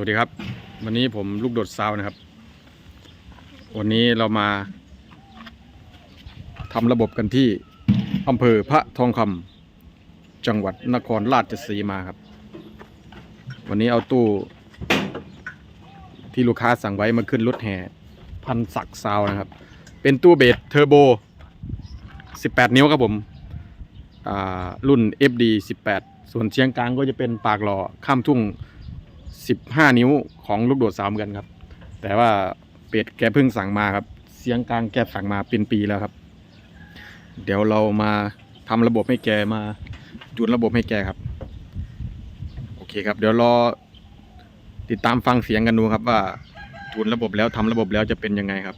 วัสดีครับ วันนี้ผมลูกโดดซาวนะครับ วันนี้เรามาทำระบบกันที่อำเภอพระทองคำจังหวัดนครราชสีมาครับ วันนี้เอาตู้ที่ลูกค้าสั่งไว้มาขึ้นรถแห่พันศักซาวนะครับ เป็นตู้เบสเทอร์โบ 18 นิ้วครับผมรุ่น FD 18 ส่วนเชียงกลางก็จะเป็นปากหล่อข้ามทุ่ง 15 นิ้วของลูกโดดสาวเหมือนกันครับ แต่ว่าเป็ดแกเพิ่งสั่งมาครับ เสียงกลางแกสั่งมาเป็นปีแล้วครับ เดี๋ยวเรามาทำระบบให้แกมาจูนระบบให้แกครับ โอเคครับ เดี๋ยวรอติดตามฟังเสียงกันดูครับว่าจูนระบบแล้วทำระบบแล้วจะเป็นยังไงครับ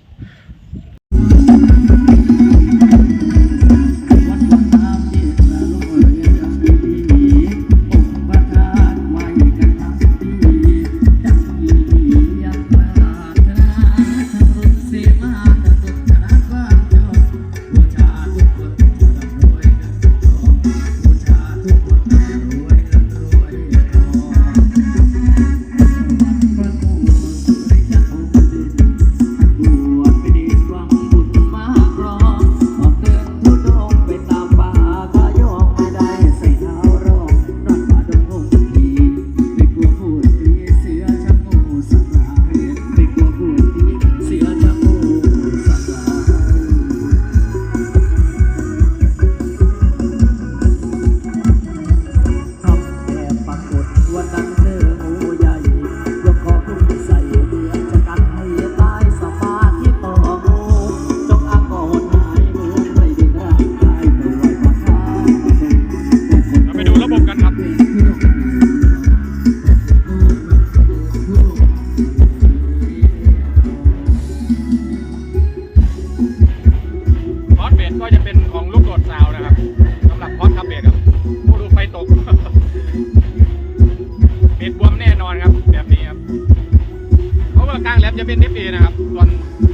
ราะว่ากลางแหลมจะเป็น FA นะครับ ส่วน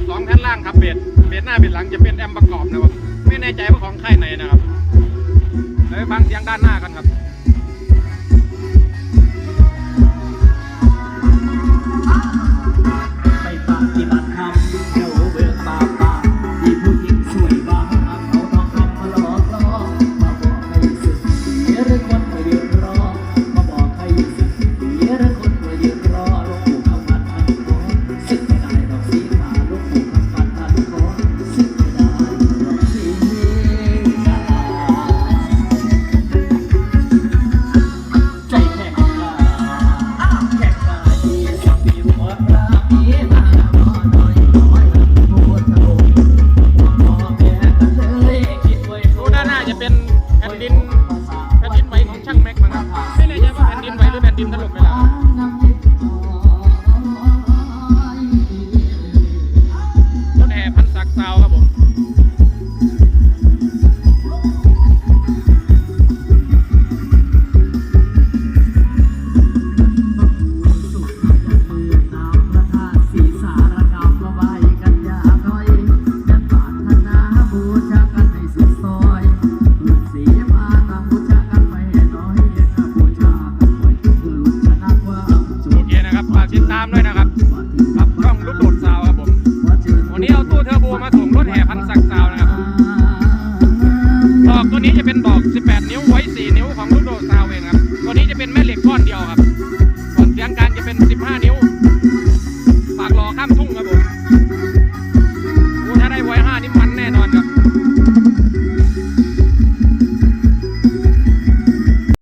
สองแท่นล่างครับเบสเบสหน้าเบสหลังจะเป็นแอมประกอบนะครับ ไม่แน่ใจว่าของค่ายไหนนะครับเดี๋ยวไปฟังเสียงด้านหน้ากันครับ ดตรงมองแผ่นดิน ซาวเองครับ ตัวนี้จะเป็นแม่เหล็กก้อนเดียวครับส่วนเสียงกลางจะเป็น 15 นิ้ว